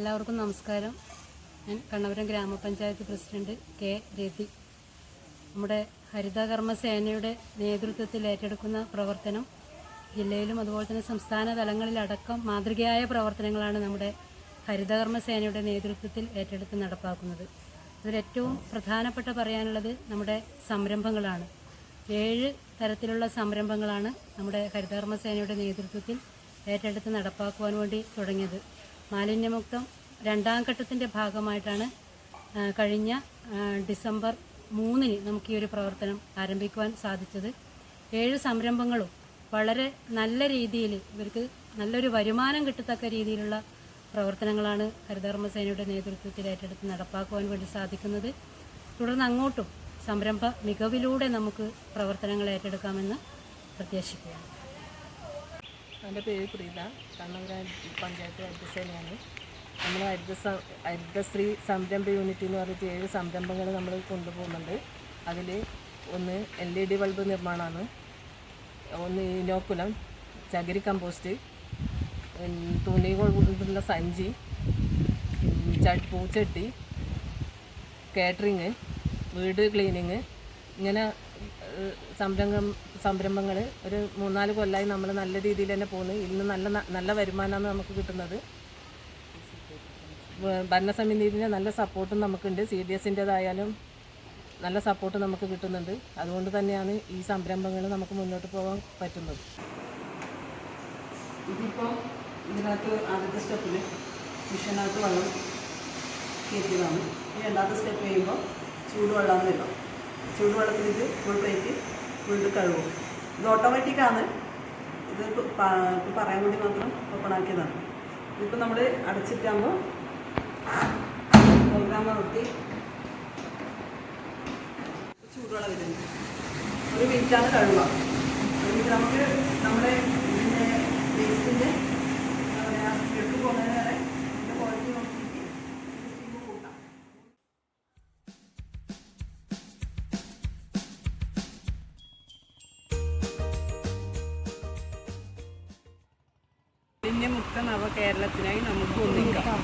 എല്ലാവർക്കും നമസ്കാരം. ഞാൻ കണ്ണപുരം ഗ്രാമപഞ്ചായത്ത് പ്രസിഡന്റ് കെ രതി. നമ്മുടെ ഹരിതകർമ്മ സേനയുടെ നേതൃത്വത്തിൽ ഏറ്റെടുക്കുന്ന പ്രവർത്തനം ജില്ലയിലും അതുപോലെ തന്നെ സംസ്ഥാന തലങ്ങളിലടക്കം മാതൃകയായ പ്രവർത്തനങ്ങളാണ് നമ്മുടെ ഹരിതകർമ്മ സേനയുടെ നേതൃത്വത്തിൽ ഏറ്റെടുത്ത് നടപ്പാക്കുന്നത്. അതിലേറ്റവും പ്രധാനപ്പെട്ട പറയാനുള്ളത് നമ്മുടെ സംരംഭങ്ങളാണ്. ഏഴ് തരത്തിലുള്ള സംരംഭങ്ങളാണ് നമ്മുടെ ഹരിതകർമ്മ സേനയുടെ നേതൃത്വത്തിൽ ഏറ്റെടുത്ത് നടപ്പാക്കുവാൻ വേണ്ടി തുടങ്ങിയത്. മാലിന്യമുക്തം രണ്ടാം ഘട്ടത്തിന്റെ ഭാഗമായിട്ടാണ് കഴിഞ്ഞ ഡിസംബർ മൂന്നിന് നമുക്ക് ഈ ഒരു പ്രവർത്തനം ആരംഭിക്കുവാൻ സാധിച്ചത്. ഏഴ് സംരംഭങ്ങളും വളരെ നല്ല രീതിയിൽ ഇവർക്ക് നല്ലൊരു വരുമാനം കിട്ടത്തക്ക രീതിയിലുള്ള പ്രവർത്തനങ്ങളാണ് ഹരിതകർമ്മസേനയുടെ നേതൃത്വത്തിൽ ഏറ്റെടുത്ത് നടപ്പാക്കുവാൻ വേണ്ടി സാധിക്കുന്നത്. തുടർന്ന് അങ്ങോട്ടും സംരംഭ മികവിലൂടെ നമുക്ക് പ്രവർത്തനങ്ങൾ ഏറ്റെടുക്കാമെന്ന് പ്രത്യാശിക്കുകയാണ്. എന്റെ പേര് പ്രീത. കണ്ണൂർ പഞ്ചായത്ത് ഹരിതസേനയാണ്. നമ്മൾ ഹരിത ഹരിതശ്രീ സംരംഭ യൂണിറ്റ് എന്ന് പറഞ്ഞിട്ട് ഏഴ് സംരംഭങ്ങൾ നമ്മൾ കൊണ്ടുപോകുന്നുണ്ട്. അതിൽ ഒന്ന് എൽ ഇ ഡി ബൾബ് നിർമ്മാണമാണ്. ഒന്ന് ഇനോക്കുലം ചകിരി കമ്പോസ്റ്റ് തുണി കൊണ്ടുള്ള സഞ്ചി പൂച്ചട്ടി കാറ്ററിങ് വീട് ക്ലീനിങ് ഇങ്ങനെ സംരംഭം സംരംഭങ്ങൾ ഒരു മൂന്നാൽ കൊല്ലമായി നമ്മൾ നല്ല രീതിയിൽ തന്നെ പോകുന്നു ഇന്ന് നല്ല നല്ല വരുമാനമാണ് നമുക്ക് കിട്ടുന്നത്. ഭരണസമിതിന്റെ നല്ല സപ്പോർട്ടും നമുക്കുണ്ട്. സി ഡി എസിന്റെതായാലും നല്ല സപ്പോർട്ട് നമുക്ക് കിട്ടുന്നുണ്ട്. അതുകൊണ്ട് തന്നെയാണ് ഈ സംരംഭങ്ങൾ നമുക്ക് മുന്നോട്ട് പോകാൻ പറ്റുന്നത്. ഇതിപ്പോൾ ഇതിനകത്ത് ആദ്യത്തെ സ്റ്റെപ്പിൽ മിഷനകത്ത് വെള്ളം കയറ്റിയതാണ് രണ്ടാമത്തെ സ്റ്റെപ്പ് ചെയ്യുമ്പോൾ ചൂടുവെള്ളം വരും. ചൂടുവെള്ളത്തിൽ ഇത് ഫുൾ പ്ലേറ്റ് വീണ്ടും കഴുകും. ഇത് ഓട്ടോമാറ്റിക്കാണ് ഇത് ഇപ്പൊ പറയാൻ വേണ്ടി മാത്രം ഓപ്പൺ ആക്കിയതാണ്. ഇതിപ്പോൾ നമ്മൾ അടച്ചിട്ടാകുമ്പോൾ പ്രോഗ്രാം നിർത്തി ചൂടുവെള്ളം വരുന്നത്. ഒരു മിനിറ്റാണ് കഴുകുക. ഒരു മിനിറ്റ് നമുക്ക് നമ്മുടെ മാലിന്യമുക്ത നവകേരളത്തിനായി നമുക്ക് ഒന്നിക്കാം.